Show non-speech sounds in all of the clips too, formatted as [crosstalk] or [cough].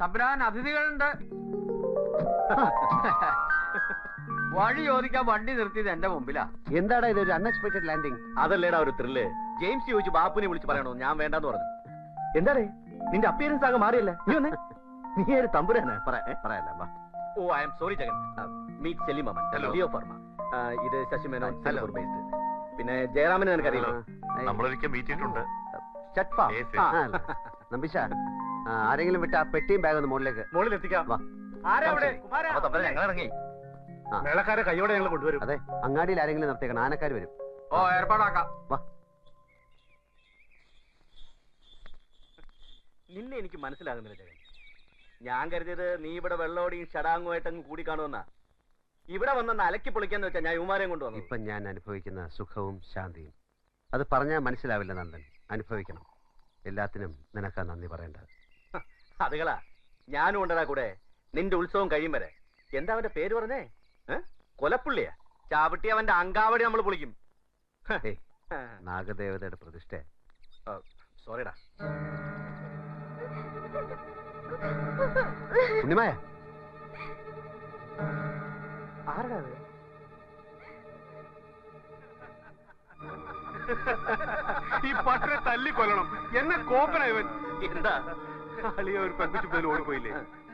തമ്പുരാൻ അതിഥികളുണ്ട്. വഴി ചോദിക്കാൻ വണ്ടി നിർത്തിയത് എന്റെ മുമ്പിലാ. എന്താടാ ഇത് ഒരു അൺഎക്സ്പെക്ടഡ് ലാൻഡിങ് അതല്ലേടാ ഒരു ത്രില്ല് ജെയിംസ് ചോദിച്ചു ബാപ്പുനെ വിളിച്ച് പറയണോ? ഞാൻ വേണ്ടെന്ന് പറഞ്ഞു. എന്താടേ? നിന്റെ അപ്പിയറൻസ് ആകെ മാറിയല്ലേ? നീ വന്നേ നീ ഒരു തമ്പുരാണ് പറയാല്ല വാ. ഓ I am sorry Jagan. Meet Selim Aman. Leo pharma. ഇത് Shashi Menon Hello. Singapore based പിന്നെ ജയറാമിനെ നിനക്കറിയില്ല? നമ്മളൊരിക്കൽ മീറ്റ് ചെയ്തിട്ടുണ്ട്. നമ്പിശ ആ, ആരെങ്കിലും വിട്ട് ആ പെട്ടിയും ബാഗ് ഒന്ന് മുകളിലേക്ക്. മുകളിൽ എത്തിക്കാം വാ. ആരാ അവിടെ? അപ്പൊ തമ്പുരാൻ ഞങ്ങൾ ഇറങ്ങി മേളക്കാരെ കൈയോടെ ഞങ്ങൾ കൊണ്ടുവരും. അതെ അങ്ങാടിയിൽ ആരെങ്കിലും നിർത്തിയേക്കണം. ആനക്കാർ വരും. ഓ ഏർപ്പാടാക്കാം. വാ. നിന്നെ എനിക്ക് മനസ്സിലാകുന്നില്ല ജഗൻ. ഞാൻ കരുതിയത് നീ ഇവിടെ വെള്ളോടിയും ഷടാങ്ങുമായിട്ടങ്ങ് കൂടി കാണുമെന്നാ ഇവിടെ വന്നെന്ന് അലക്കി പൊളിക്കാന്ന് വെച്ചാ ഞാൻ യുമാരെയും കൊണ്ടുവന്നു ഇപ്പം ഞാൻ അനുഭവിക്കുന്ന സുഖവും ശാന്തിയും. അത് പറഞ്ഞാൽ മനസ്സിലാവില്ല നന്ദൻ. അനുഭവിക്കണം. എല്ലാത്തിനും നിനക്കാ നന്ദി പറയേണ്ടത്. അതുകളാ ഞാനും ഉണ്ടടാ കൂടെ. നിന്റെ ഉത്സവം കഴിയും വരെ. എന്താ അവന്റെ പേര് പറഞ്ഞേ? കൊലപ്പുള്ളിയാ. ചാവട്ടി അവന്റെ അങ്കാവടി നമ്മൾ പൊളിക്കും. നാഗദേവതയുടെ പ്രതിഷ്ഠ. സോറിടാ. ഉണ്ണിമായ. ആരടാ ഈ പട്ടരെ തല്ലിക്കൊല്ലണം. എന്നെ കോപ്പന ഇവൻ. എന്താ? അളിയ ഒരു പെൺകുച്ചു പോലും ഓടിപ്പോയില്ലേ?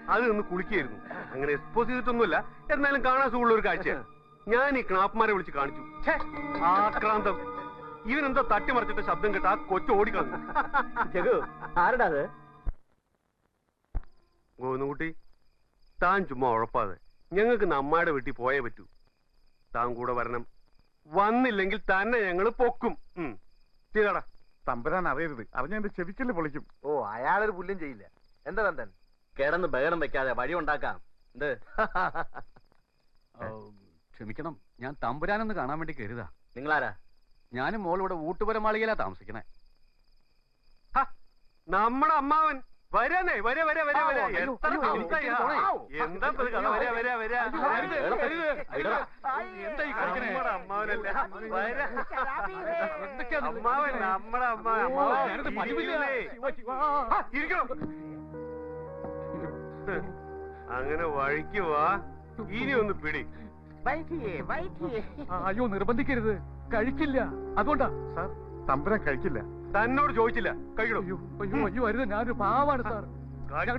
അത് നിന്ന് കുളിക്കായിരുന്നു. അങ്ങനെ എക്സ്പോസ് ചെയ്തിട്ടൊന്നുമില്ല. എന്നാലും കാണാൻ സുഖമുള്ള ഒരു കാഴ്ച ഞാൻ ഈ ക്ലാപ്പ്മാരെ വിളിച്ച് കാണിച്ചു. ആക്രാന്തം. ഇവനെന്തോ തട്ടിമറിച്ചിട്ട് ശബ്ദം കേട്ട ആ കൊച്ചു ഓടിക്കളഞ്ഞു. ജഗു ആരടാ അത്? ഗോവിന്ദൻകുട്ടി താൻ ചുമ്മാ ഉഴപ്പാതെ. ഞങ്ങൾക്ക് നമ്മാടെ വീട്ടിൽ പോയേ പറ്റൂ. താൻ കൂടെ വരണം. വന്നില്ലെങ്കിൽ തന്നെ ഞങ്ങൾ പൊക്കും. ചെയ്താടാ. തമ്പുരാൻ അറിയരുത്. അറിഞ്ഞെന്റെ ചെവിക്കൽ പൊളിക്കും. ഓ അയാളൊരു പുല്ലും ചെയ്യില്ല. എന്താ നന്ദൻ? കിടന്ന് ബഹളം വെക്കാതെ വഴി ഉണ്ടാക്കാം. എന്ത്? [laughs] ക്ഷമിക്കണം. ഞാൻ തമ്പുരാനൊന്ന് കാണാൻ വേണ്ടി കരുതാ. നിങ്ങളാരാ? ഞാനും മോളിവിടെ ഊട്ടുപുരമാളികയിലാ താമസിക്കണേ. നമ്മുടെ അമ്മാവൻ. വരാനേ വരെ വരെ വരെ വരെ. എത്ര ദിവസമായി? എന്താ കഥ? വരെ വരെ വരെ. എന്താ ഈ? നമ്മുടെ അമ്മാവനല്ലേ? അമ്മാവൻ നമ്മുടെ അമ്മാവൻ. അമ്മാവൻ പതിവില്ല. ഇരിക്കണം. അങ്ങനെ വഴിക്ക് വാ. ഇനി ഒന്ന് പിടി. ആ, അയ്യോ നിർബന്ധിക്കരുത്. കഴിക്കില്ല അതുകൊണ്ടാ. സാർ തമ്പുരാൻ കഴിക്കില്ല തന്നോട് ചോദിച്ചില്ല. കഴിക്കണോ അയ്യോ അയ്യോ അയ്യോ അരുത്. ഞാനൊരു പാവാണ് സാർ.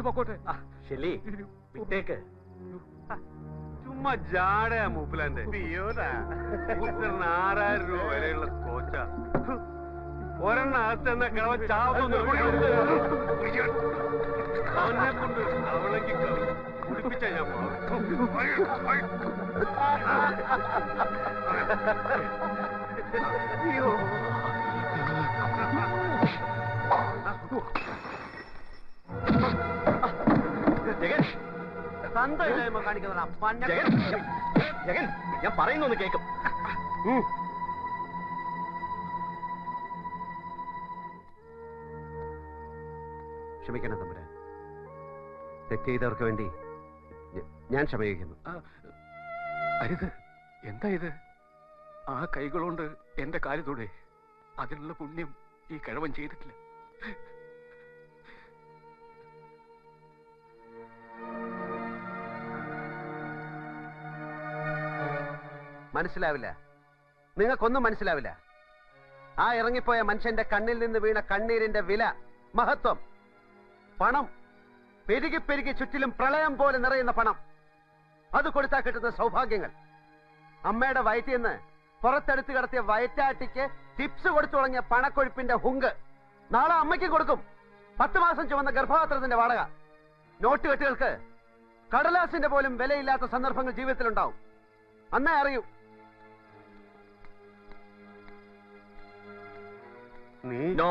പൊക്കോട്ടെ. ശരി. വിട്ടേക്ക്. ചുമ്മാ ജാടയാ മൂപ്പിലാന്റെ. ആറായിരം രൂപ വരെയുള്ള കോച്ച. ഒരെണ്ണ അകത്ത് എന്ന കിളവ ചാവുന്നു അവനെ കൊണ്ട് അവളേക്ക് കുടിപ്പിച്ച ഞാൻ പോകും. സന്തോഷമായ്മ കാണിക്കുന്നതാ. പഞ്ഞ ജഗൻ ജഗൻ ഞാൻ പറയുന്നൊന്ന് കേക്കും ഉം. ക്ഷമിക്കണം തമ്പുരാൻ. തെറ്റ് ചെയ്തവർക്ക് വേണ്ടി ഞാൻ ക്ഷമിക്കുന്നു ആ, അരുത്. എന്താ ഇത്? ആ കൈകളുകൊണ്ട് എന്റെ കാര്യത്തോടെ അതിനുള്ള പുണ്യം ഈ കിഴവൻ ചെയ്തിട്ടില്ല. മനസ്സിലാവില്ല. നിങ്ങൾക്കൊന്നും മനസ്സിലാവില്ല. ആ ഇറങ്ങിപ്പോയ മനുഷ്യന്റെ കണ്ണിൽ നിന്ന് വീണ കണ്ണീരിന്റെ വില മഹത്വം പണം പെരുകി പെരുകി ചുറ്റിലും പ്രളയം പോലെ നിറയുന്ന പണം. അത് കൊടുത്താൽ കിട്ടുന്ന സൗഭാഗ്യങ്ങൾ. അമ്മയുടെ വയറ്റിൽ നിന്ന് പുറത്തെടുത്ത് കിടത്തിയ വയറ്റാട്ടിക്ക് ടിപ്സ് കൊടുത്തു തുടങ്ങിയ പണക്കൊഴുപ്പിന്റെ ഹുങ്ക്. നാളെ അമ്മയ്ക്ക് കൊടുക്കും. പത്ത് മാസം ചുമന്ന ഗർഭപാത്രത്തിന്റെ വാടക. നോട്ടുകെട്ടുകൾക്ക് കടലാസിന്റെ പോലും വിലയില്ലാത്ത സന്ദർഭങ്ങൾ ജീവിതത്തിലുണ്ടാവും. അന്നേ അറിയൂ നീ നോ